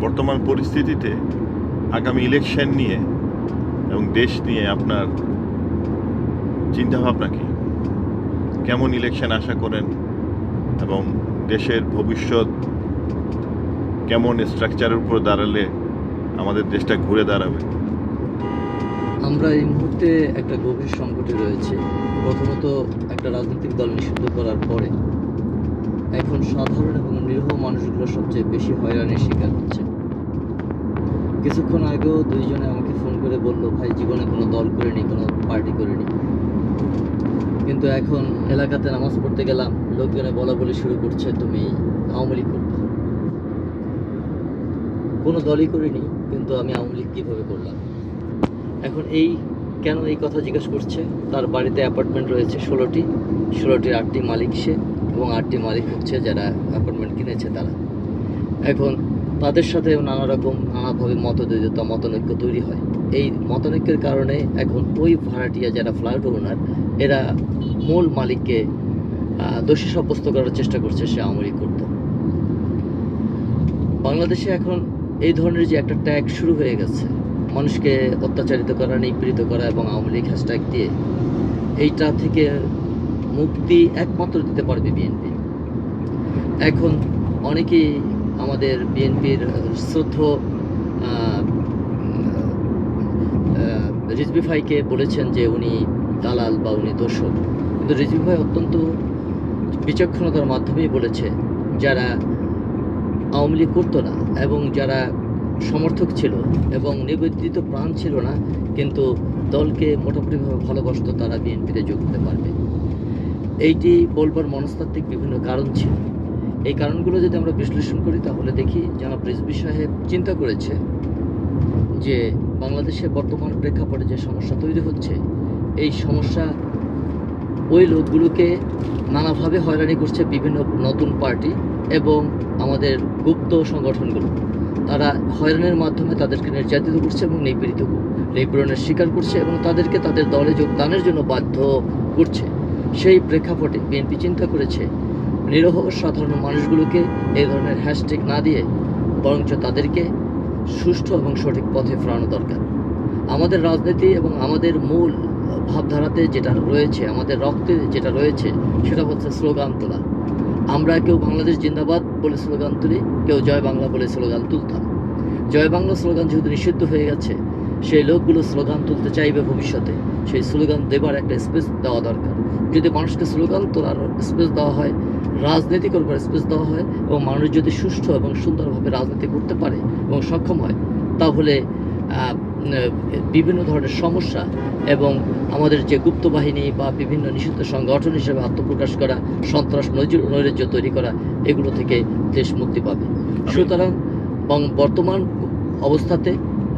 বর্তমান পরিস্থিতিতে আগামী ইলেকশন নিয়ে এবং দেশ নিয়ে আপনার চিন্তাভাবনা কি? কেমন ইলেকশন আশা করেন? এবং দেশের ভবিষ্যৎ কেমন স্ট্রাকচারের উপর দাঁড়ালে আমাদের দেশটা ঘুরে দাঁড়াবে? আমরা এই মুহূর্তে একটা গভীর সংকটে রয়েছে। প্রথমত একটা রাজনৈতিক দল নিষিদ্ধ করার পরে। এখন সাধারণ এবং নিরীহ মানুষগুলো সবচেয়ে বেশি হয়রানির শিকার হচ্ছে। কিছুক্ষণ আগেও দুইজনে আমাকে ফোন করে বলল, ভাই, জীবনে কোনো দল করিনি, কোনো পার্টি করিনি। কিন্তু এখন এলাকাতে নামাজ পড়তে গেলাম, লোকজনে বলা বলি শুরু করছে, তুমি আওয়ামী লীগ করবে। কোনো দলই করিনি, কিন্তু আমি আওয়ামী লীগ কীভাবে করলাম? এখন এই কেন এই কথা জিজ্ঞেস করছে? তার বাড়িতে অ্যাপার্টমেন্ট রয়েছে ষোলোটি, ষোলোটির আটটি মালিক সে এবং আটটি মালিক হচ্ছে যারা অ্যাপার্টমেন্ট কিনেছে তারা। এখন তাদের সাথে নানা রকম নানাভাবে মতদ্বৈধতা, মতনৈক্য তৈরি হয়। এই মতনৈক্যের কারণে এখন ওই ভাড়াটিয়া যারা ফ্ল্যাট ওনার, এরা মূল মালিককে দোষী সাব্যস্ত করার চেষ্টা করছে সে আওয়ামী লীগ করতো। বাংলাদেশে এখন এই ধরনের যে একটা ট্যাগ শুরু হয়ে গেছে, মানুষকে অত্যাচারিত করা, নিপীড়িত করা এবং আওয়ামী লীগ হ্যাশট্যাগ দিয়ে, এইটা থেকে মুক্তি একমাত্র দিতে পারবে বিএনপি। এখন অনেকেই আমাদের বিএনপির শ্রদ্ধ আহ, ভাইকে বলেছেন যে উনি দালাল বা উনি দোষক কিন্তু রিজভি ভাই অত্যন্ত বিচক্ষণতার মাধ্যমেই বলেছে যারা আওয়ামী লীগ করতো না এবং যারা সমর্থক ছিল এবং নিবেদিত প্রাণ ছিল না কিন্তু দলকে মোটামুটিভাবে ভালোবাসত তারা বিএনপিতে যোগ দিতে পারবে। এইটি বলবার মনস্তাত্ত্বিক বিভিন্ন কারণ ছিল। এই কারণগুলো যদি আমরা বিশ্লেষণ করি, তাহলে দেখি জনাব রিজবি সাহেব চিন্তা করেছে যে বাংলাদেশে বর্তমান প্রেক্ষাপটে যে সমস্যা তৈরি হচ্ছে, এই সমস্যা ওই লোকগুলোকে নানাভাবে হয়রানি করছে বিভিন্ন নতুন পার্টি এবং আমাদের গুপ্ত সংগঠনগুলো। তারা হয়রানির মাধ্যমে তাদেরকে নির্যাতিত করছে এবং নিপীড়িত নিপীড়নের শিকার করছে এবং তাদেরকে তাদের দলে যোগদানের জন্য বাধ্য করছে। সেই প্রেক্ষাপটে বিএনপি চিন্তা করেছে নিরহ সাধারণ মানুষগুলোকে এই ধরনের হ্যাশট্যাগ না দিয়ে বরঞ্চ তাদেরকে সুষ্ঠু এবং সঠিক পথে ফেরানো দরকার। আমাদের রাজনীতি এবং আমাদের মূল ভাবধারাতে যেটা রয়েছে, আমাদের রক্তে যেটা রয়েছে, সেটা হচ্ছে স্লোগান তোলা। আমরা কেউ বাংলাদেশ জিন্দাবাদ বলে স্লোগান তুলি, কেউ জয় বাংলা বলে স্লোগান তুলতাম। জয় বাংলা স্লোগান যেহেতু নিষিদ্ধ হয়ে গেছে, সেই লোকগুলো স্লোগান তুলতে চাইবে ভবিষ্যতে, সেই স্লোগান দেবার একটা স্পেস দেওয়া দরকার। যদি মানুষকে স্লোগান তোলার স্পেস দেওয়া হয় রাজনীতি করবার স্পেস দেওয়া হয় এবং মানুষ যদি সুষ্ঠু এবং সুন্দরভাবে রাজনীতি করতে পারে এবং সক্ষম হয়, তাহলে বিভিন্ন ধরনের সমস্যা এবং আমাদের যে গুপ্ত বাহিনী বা বিভিন্ন নিষিদ্ধ সংগঠন হিসেবে আত্মপ্রকাশ করা, সন্ত্রাস নৈরাজ্য তৈরি করা, এগুলো থেকে দেশ মুক্তি পাবে। সুতরাং বর্তমান অবস্থাতে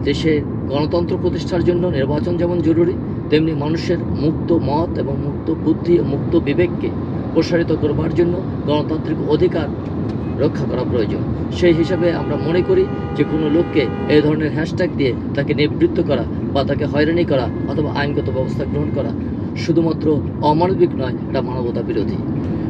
দেশে গণতন্ত্র প্রতিষ্ঠার জন্য নির্বাচন যেমন জরুরি, তেমনি মানুষের মুক্ত মত এবং মুক্ত বুদ্ধি ও মুক্ত বিবেককে প্রসারিত করবার জন্য গণতান্ত্রিক অধিকার রক্ষা করা প্রয়োজন। সেই হিসাবে আমরা মনে করি যে কোনো লোককে এই ধরনের হ্যাশট্যাগ দিয়ে তাকে নিবৃত্ত করা বা তাকে হয়রানি করা অথবা আইনগত ব্যবস্থা গ্রহণ করা শুধুমাত্র অমানবিক নয়, এটা মানবতা বিরোধী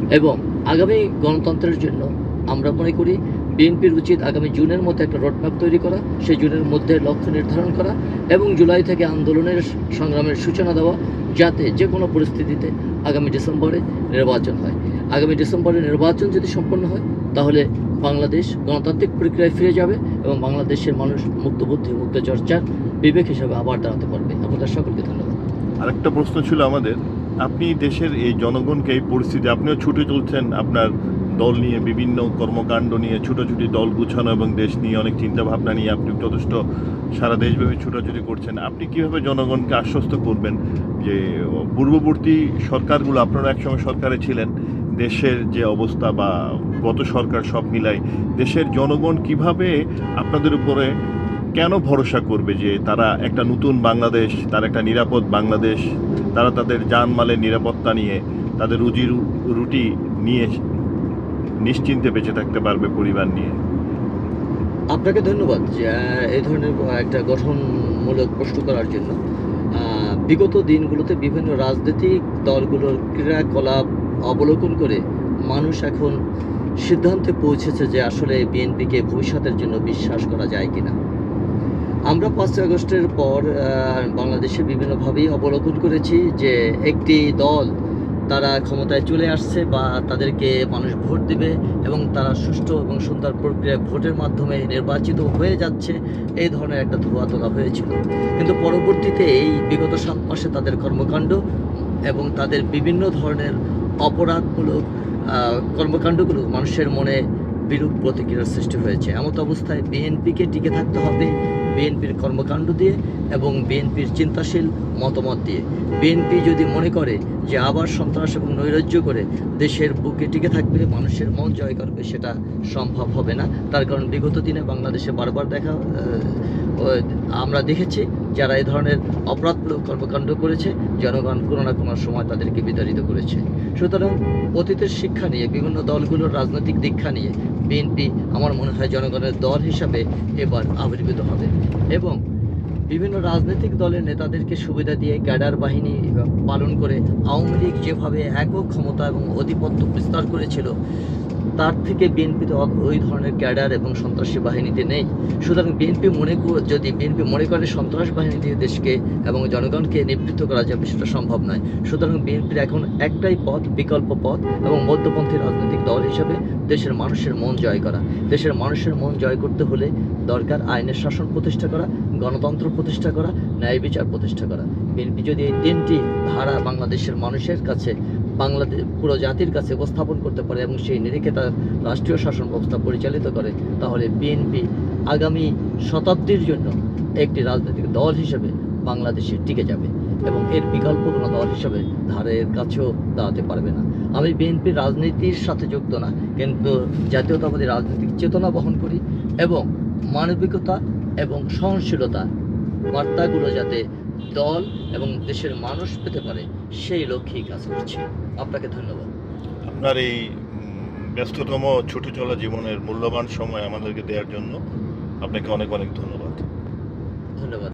এবং আগামী গণতন্ত্রের জন্য আমরা মনে করি বিএনপির উচিত আগামী জুনের মধ্যে একটা রোডম্যাপ তৈরি করা, সেই জুনের মধ্যে লক্ষ্য নির্ধারণ করা এবং জুলাই থেকে আন্দোলনের সংগ্রামের সূচনা দেওয়া যাতে যে কোনো পরিস্থিতিতে আগামী ডিসেম্বরে নির্বাচন হয়। আগামী ডিসেম্বরে নির্বাচন যদি সম্পন্ন হয়, তাহলে বাংলাদেশ গণতান্ত্রিক প্রক্রিয়ায় ফিরে যাবে এবং বাংলাদেশের মানুষ মুক্ত বুদ্ধি মুক্ত চর্চার বিবেক হিসাবে আবার দাঁড়াতে পারবে। আপনাদের সকলকে ধন্যবাদ। আরেকটা প্রশ্ন ছিল আমাদের, আপনি দেশের এই জনগণকে এই পরিস্থিতি, আপনিও ছুটে চলছেন আপনার দল নিয়ে বিভিন্ন কর্মকাণ্ড নিয়ে ছুটোছুটি দল গুছানো এবং দেশ নিয়ে অনেক চিন্তা ভাবনা নিয়ে আপনি যথেষ্ট সারা দেশব্যাপী ছুটোছুটি করছেন। আপনি কীভাবে জনগণকে আশ্বস্ত করবেন যে পূর্ববর্তী সরকারগুলো আপনারা একসময় সরকারে ছিলেন, দেশের যে অবস্থা বা গত সরকার সব মিলাই দেশের জনগণ কীভাবে আপনাদের উপরে কেন ভরসা করবে যে, তারা একটা নতুন বাংলাদেশ, তার একটা নিরাপদ বাংলাদেশ, তারা তাদের জানমালের নিরাপত্তা নিয়ে, তাদের রুজি রুটি নিয়ে নিশ্চিন্তে বেঁচে থাকতে পারবে পরিবার নিয়ে। আপনাকে ধন্যবাদ যে এই ধরনের একটা গঠনমূলক প্রশ্ন করার জন্য। বিগত দিনগুলোতে বিভিন্ন রাজনৈতিক দলগুলোর ক্রিয়াকলাপ অবলোকন করে মানুষ এখন সিদ্ধান্তে পৌঁছেছে যে আসলে বিএনপিকে ভবিষ্যতের জন্য বিশ্বাস করা যায় কিনা। আমরা পাঁচই আগস্টের পর বাংলাদেশে বিভিন্নভাবেই অবলোকন করেছি যে একটি দল তারা ক্ষমতায় চলে আসছে বা তাদেরকে মানুষ ভোট দিবে এবং তারা সুষ্ঠু এবং সুন্দর প্রক্রিয়ায় ভোটের মাধ্যমে নির্বাচিত হয়ে যাচ্ছে, এই ধরনের একটা ধোয়া তোলা হয়েছিল। কিন্তু পরবর্তীতে এই বিগত সাত মাসে তাদের কর্মকাণ্ড এবং তাদের বিভিন্ন ধরনের অপরাধমূলক কর্মকাণ্ডগুলো মানুষের মনে বিরূপ প্রতিক্রিয়ার সৃষ্টি হয়েছে। এমত অবস্থায় বিএনপিকে টিকে থাকতে হবে বিএনপির কর্মকাণ্ড দিয়ে এবং বিএনপির চিন্তাশীল মতামত দিয়ে। বিএনপি যদি মনে করে যে আবার সন্ত্রাস এবং নৈরাজ্য করে দেশের বুকে টিকে থাকবে, মানুষের মন জয় করবে, সেটা সম্ভব হবে না। তার কারণ বিগত দিনে বাংলাদেশে বারবার দেখা আমরা দেখেছি যারা এই ধরনের অপরাধমূলক কর্মকাণ্ড করেছে, জনগণ কোনো না কোনো সময় তাদেরকে বিতাড়িত করেছে। সুতরাং অতীতের শিক্ষা নিয়ে, বিভিন্ন দলগুলোর রাজনৈতিক দীক্ষা নিয়ে বিএনপি আমার মনে হয় জনগণের দল হিসাবে এবার আবির্ভূত হবে। এবং বিভিন্ন রাজনৈতিক দলের নেতাদেরকে সুবিধা দিয়ে ক্যাডার বাহিনী পালন করে আওয়ামী লীগ যেভাবে একক ক্ষমতা এবং আধিপত্য বিস্তার করেছিল তার থেকে বিএনপিতে ওই ধরনের ক্যাডার এবং সন্ত্রাসী বাহিনীতে নেই। সুতরাং বিএনপি মনে যদি বিএনপি মনে করে সন্ত্রাস বাহিনী দিয়ে দেশকে এবং জনগণকে নিবৃত্ত করা যাবে সেটা সম্ভব নয়। সুতরাং বিএনপির এখন একটাই পথ, বিকল্প পথ এবং মধ্যপন্থী রাজনৈতিক দল হিসেবে দেশের মানুষের মন জয় করা। দেশের মানুষের মন জয় করতে হলে দরকার আইনের শাসন প্রতিষ্ঠা করা, গণতন্ত্র প্রতিষ্ঠা করা, ন্যায় বিচার প্রতিষ্ঠা করা। বিএনপি যদি এই তিনটি ধারা বাংলাদেশের মানুষের কাছে বাংলাদেশ পুরো জাতির কাছে উপস্থাপন করতে পারে এবং সেই নিরিখে তার রাষ্ট্রীয় শাসন ব্যবস্থা পরিচালিত করে, তাহলে বিএনপি আগামী শতাব্দীর জন্য একটি রাজনৈতিক দল হিসেবে বাংলাদেশে টিকে যাবে এবং এর বিকল্প কোনো দল হিসেবে ধারের কাছেও দাঁড়াতে পারবে না। আমি বিএনপির রাজনীতির সাথে যুক্ত না, কিন্তু জাতীয়তাবাদী রাজনৈতিক চেতনা বহন করি এবং মানবিকতা এবং সহনশীলতা বার্তাগুলো যাতে দল এবং দেশের মানুষ পেতে পারে সেই লক্ষ্যেই কাজ করছে। আপনাকে ধন্যবাদ। আপনার এই ব্যস্ততম ছুটি চলা জীবনের মূল্যবান সময় আমাদেরকে দেওয়ার জন্য আপনাকে অনেক অনেক ধন্যবাদ। ধন্যবাদ।